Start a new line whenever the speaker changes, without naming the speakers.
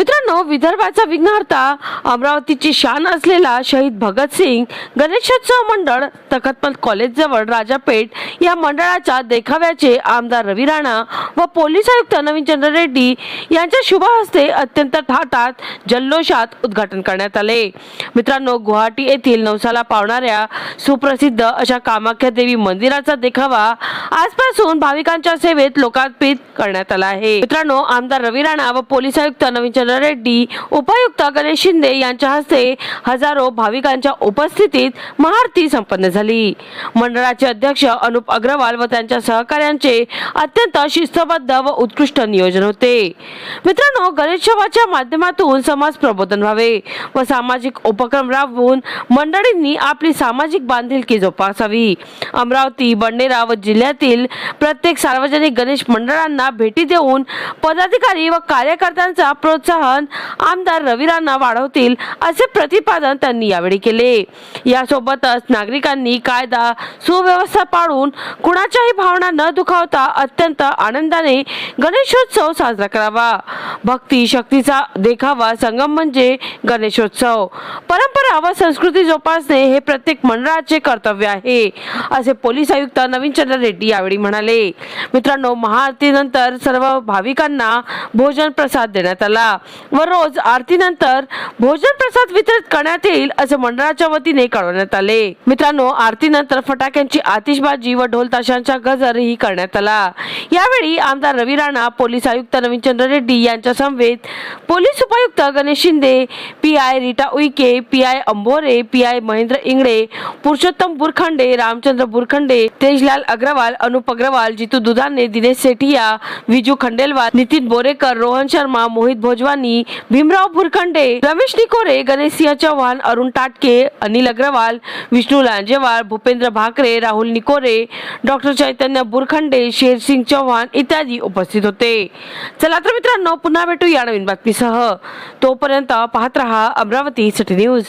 मित्रांनो विदर्भाचा विघ्नहर्ता अमरावतीची शान असलेला शहीद भगतसिंग गणेशोत्सव मंडळ तखतपंत कॉलेज जवळ राजापेठ या मंडळाच्या देखाव्याचे आमदार रवी राणा व पोलीस आयुक्त नवीनचंद्र रेड्डी यांच्या शुभ हस्ते अत्यंत थाटात जल्लोषात उद्घाटन करण्यात आले. मित्रांनो गुवाहाटी येथील नवसाला पावणाऱ्या सुप्रसिद्ध अशा कामाख्या देवी मंदिराचा देखावा आजपासून भाविकांच्या सेवेत लोकार्पित करण्यात आला आहे. मित्रांनो आमदार रवी राणा व पोलीस आयुक्त नवीनचंद्र रेड्डी उपायुक्त गणेश शिंदे यांच्या हस्ते हजारो भाविकांच्या उपस्थितीत महाआरती संपन्न झाली. मंडळाचे अध्यक्ष अनुप अग्रवाल व त्यांच्या सहकार्यांचे अत्यंत शिस्तबद्ध व उत्कृष्ट नियोजन होते. मित्रांनो गणेशोत्सवाच्या माध्यमातून समाज प्रबोधन व्हावे व सामाजिक उपक्रम राबवून मंडळींनी आपली सामाजिक बांधिलकी जोपासावी. अमरावती बंडेरा व जिल्ह्यातील प्रत्येक सार्वजनिक गणेश मंडळांना भेटी देऊन पदाधिकारी व कार्यकर्त्यांचा प्रोत्साहन आमदार रवी राणा वाढवतील असे प्रतिपादन त्यांनी यावेळी केले. यासोबतच नागरिकांनी कायदा सुव्यवस्था पाळून कुणाच्याही भावना न दुखावता अत्यंत आनंदाने गणेशोत्सव साजरा करावा. भक्ती शक्तीचा देखावा संगम म्हणजे गणेशोत्सव. परंपरा व संस्कृती जोपासणे हे प्रत्येक मंडळाचे कर्तव्य आहे असे पोलीस आयुक्त नवीन चंद्र रेड्डी यावेळी म्हणाले. मित्रांनो महाआरतीनंतर सर्व भाविकांना भोजन प्रसाद देण्यात आला. व रोज आरतीनंतर भोजन प्रसाद वितरित करण्यात येईल असे मंडळाच्या वतीने कळवण्यात आले. मित्रांनो आरतीनंतर फटाक्यांची आतिषबाजी व ढोल ताशांचा गजरही करण्यात आला. यावेळी आमदार रवी राणा पोलीस आयुक्त नवीनचंद्र रेड्डी यांच्या समवेत पोलीस उपायुक्त Ganesh Shinde P I Rita Uike P I Ambore P I Mahendra Ingale Purushottam Burkhande Ramchandra Burkhande Tejlal Agrawal Anup Agrawal Jitu Dudhane Dinesh Sethiya Viju Khandelwal Nitin Borekar Rohan Sharma Mohit Bhojwani Bhimrao Burkhande Ramesh Nikore Ganesh Singh Chavan Arun Tatke Anil Agrawal Vishnu Lanjewal Bhupendra Bhakre Rahul Nikore doctor Chaitanya Burkhande Shersing Chavan इत्यादी उपस्थित होते. चला तर मित्रांनो पुन्हा भेटू या नवीन बातमीसह. तोपर्यंत पाहत रहा अमरावती सिटी न्यूज.